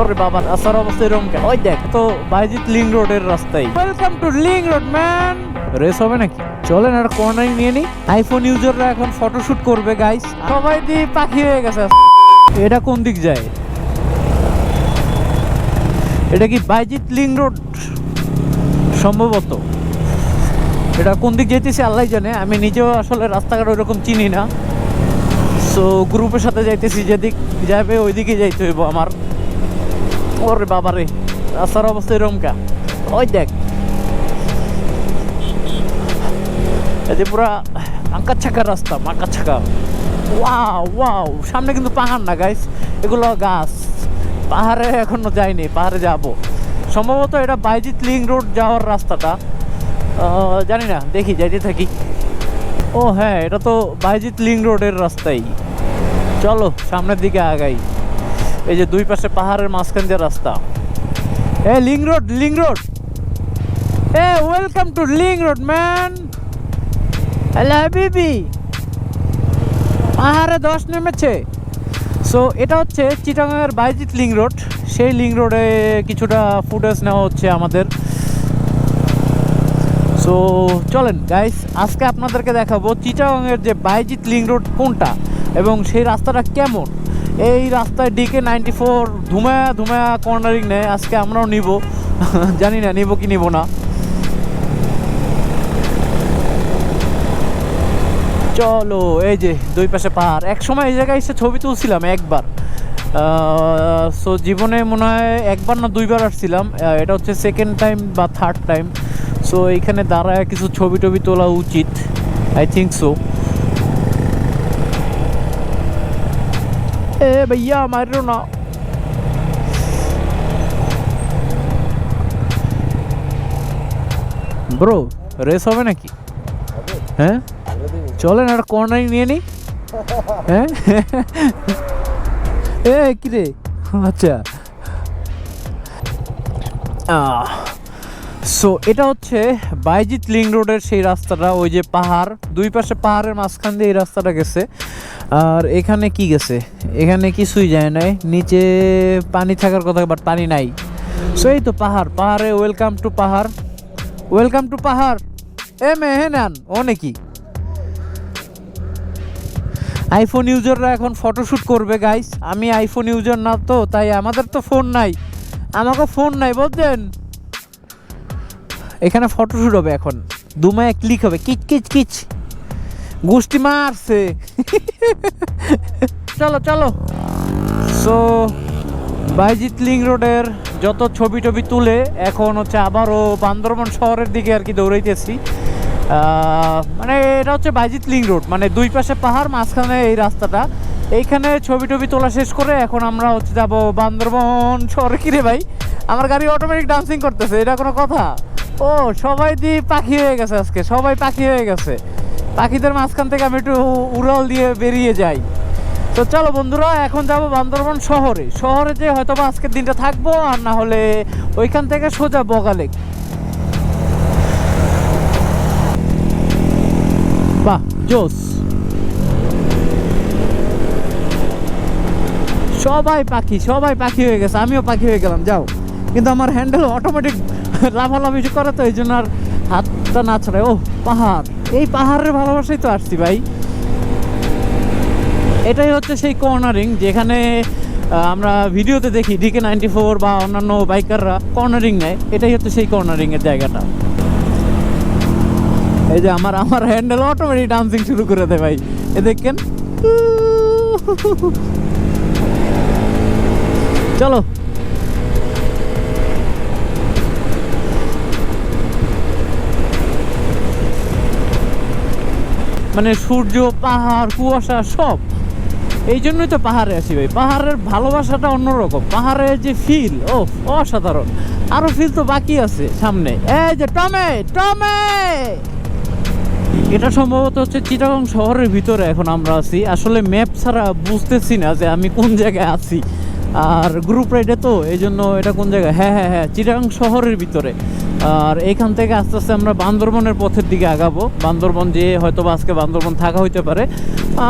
ওরে বাবা রাস্তার অবস্থা এরকম কেন ওই দেখ তো বাইজিৎ লিং রোডের রাস্তায়। Welcome to link road man race হবে নাকি? চলেন আর কর্নারিং নিয়ে নি। আইফোন ইউজাররা এখন ফটোশুট করবে গাইস সবাই দিয়ে পাখি হয়ে গেছে। এটা কোন দিক যায়? এটা কি বাইজিৎ লিং রোড? সম্ভবত। এটা কোন দিক যেতেছে আল্লাহ জানে। আমি নিজেও আসলে রাস্তাঘাট ওইরকম চিনি না। সো গ্রুপের সাথে যাইতেছি যেদিক যাবে ওইদিকে যাইতে হইব আমার। ওরে বাবারে, রাস্তার অবস্থা এরকম কা ওই দেখ। যে পুরা আঁকা ছাকা রাস্তা মাকা ছাকা ওয়াও ওয়াও, সামনে কিন্তু পাহাড় না গাইস এগুলো গাছ। পাহাড়ে এখনও যাইনি, পাহাড়ে যাব। সম্ভবত এটা বাইজিৎ লিং রোড যাওয়ার রাস্তাটা। জানি না, দেখি, যাইতে থাকি। ও হ্যাঁ এটা তো বাইজিৎ লিং রোডের রাস্তাই। চলো, সামনের দিকে আগাই। এই যে দুই পাশে পাহাড়ের মাঝখান দিয়ে রাস্তা। এ link road link road A welcome to link road man hello পাহাড়ে দশ নেমেছে। সো এটা হচ্ছে চিটাগাংয়ের বাইজিৎ লিং রোড সেই লিং রোডে কিছুটা ফুটেজ নেওয়া হচ্ছে আমাদের। সো চলেন গাইস আজকে আপনাদেরকে দেখাবো চিটাগাংয়ের যে বাইজিৎ লিং রোড কোনটা এবং সেই রাস্তাটা কেমন। এই রাস্তায় ডিকে নাইনটি ফোর ধুমায়া ধুমায়া কর্নারিং নেয় আজকে আমরাও নিব। জানি না, নিব কি নিব না। চলো, এই যে দুই পাশে পাহাড়। এক সময় এই জায়গায় এসে ছবি তুলছিলাম একবার। সো জীবনে মনে হয় একবার না দুইবার আসছিলাম। এটা হচ্ছে সেকেন্ড টাইম বা থার্ড টাইম সো এইখানে দাঁড়ায় কিছু ছবি টবি তোলা উচিত। আই থিঙ্ক সো এ ভাইয়া মারিও না ব্রো রেস হবে নাকি? হ্যাঁ? চলেন আর কর্নারিং নিয়ে নি। হ্যাঁ? এ কি রে? আচ্ছা। সো এটা হচ্ছে বাইজিৎ লিং রোডের সেই রাস্তাটা, ওই যে পাহাড়, দুই পাশে পাহাড়ের মাঝখান দিয়ে এই রাস্তাটা গেছে। আর এখানে কি গেছে? এখানে কিছুই যায় নাই। নিচে পানি থাকার কথা বাট পানি নাই। সো এই তো পাহাড়। পাহাড়ে ওয়েলকাম টু পাহাড়। ওয়েলকাম টু পাহাড়। এ মেহেনান, ও নাকি? আইফোন ইউজাররা এখন ফটোশ্যুট করবে গাইস আমি আইফোন ইউজার না তো, তাই আমাদের তো ফোন নাই। আমাকে ফোন নাই, বুঝলেন? এখানে ফটোশ্যুট হবে এখন। দুমায় ক্লিক হবে। কিচ কিচ কিচ। গোষ্ঠী মারছে। চলো চলো। সো বাইজিৎ লিং রোডের যত ছবি টবি তুলে এখন হচ্ছে আবারও বান্দরবন শহরের দিকে আর কি দৌড়াইতেছি। মানে এটা হচ্ছে বাইজিৎ লিং রোড। মানে দুই পাশে পাহাড়, মাঝখানে এই রাস্তাটা। এইখানে ছবি টবি তোলা শেষ করে এখন আমরা হচ্ছে যাব বান্দরবন শহরে। কিরে ভাই, আমার গাড়ি অটোমেটিক ডান্সিং করতেছে, এটা কোনো কথা? ও, সবাই দিয়ে পাখি হয়ে গেছে আজকে, সবাই পাখি হয়ে গেছে। পাখিদের মাঝখান থেকে আমি একটু উড়াল দিয়ে বেরিয়ে যাই। তো চলো বন্ধুরা, এখন যাব বান্দরবন শহরে। শহরে যে হয়তো বা আজকের দিনটা থাকব, আর না হলে ওইখান থেকে সোজা বগালেক বাহ, জোস। সবাই পাখি সবাই পাখি হয়ে গেছে, আমিও পাখি হয়ে গেলাম, যাও। কিন্তু আমার হ্যান্ডেল অটোমেটিক লাফালাফি করে তো এই জন্য আর হাতটা না ছড়ায়। ও পাহাড়। এই পাহাড়ের ভালোবাসাই তো আসছি ভাই। এটাই হচ্ছে সেই কর্নারিং, যেখানে আমরা ভিডিওতে দেখি ডিকে নাইনটি ফোর বা অন্যান্য বাইকাররা কর্নারিং নেয়। এটাই হচ্ছে সেই কর্নারিং এর জায়গাটা। এই যে আমার আমার হ্যান্ডেল অটোমেটিক ডান্সিং শুরু করে দেয় ভাই। এ দেখেন। চলো। মানে সূর্য, পাহাড়, কুয়াশা সব। এই জন্যই তো পাহাড়ে আসি ভাই। পাহাড়ের ভালোবাসাটা অন্যরকম। পাহাড়ের যে ফিল ও অসাধারণ। আরও ফিল তো বাকি আছে সামনে। এই যে টমে টমে! এটা সম্ভবত হচ্ছে চিটাগং শহরের ভিতরে এখন আমরা আছি। আসলে ম্যাপ ছাড়া বুঝতেছি না যে আমি কোন জায়গায় আছি। আর গ্রুপ রাইডে তো, এই জন্য এটা কোন জায়গায়? হ্যাঁ হ্যাঁ হ্যাঁ চিটাগং শহরের ভিতরে। আর এখান থেকে আস্তে আস্তে আমরা বান্দরবনের পথের দিকে আগাবো। বান্দরবন যে হয়তো বা আজকে বান্দরবন থাকা হইতে পারে।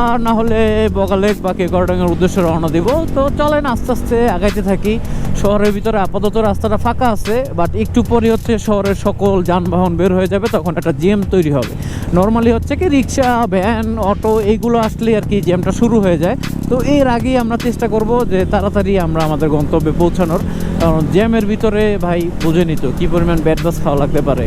আর না হলে বগালেক বা কেকরডাঙ্গের উদ্দেশ্যে রওনা দিব। তো চলেন আস্তে আস্তে আগাইতে থাকি। শহরের ভিতরে আপাতত রাস্তাটা ফাঁকা আছে বাট একটু পরে হচ্ছে শহরের সকল যানবাহন বের হয়ে যাবে, তখন একটা জ্যাম তৈরি হবে। নর্মালি হচ্ছে কি রিক্সা, ভ্যান, অটো, এইগুলো আসলে আর কি জ্যামটা শুরু হয়ে যায়। তো এর আগেই আমরা চেষ্টা করব যে তাড়াতাড়ি আমরা আমাদের গন্তব্যে পৌঁছানোর। কারণ জ্যামের ভিতরে ভাই বুঝে নিত কি পরিমাণ ব্যাড বাস খাওয়া লাগতে পারে।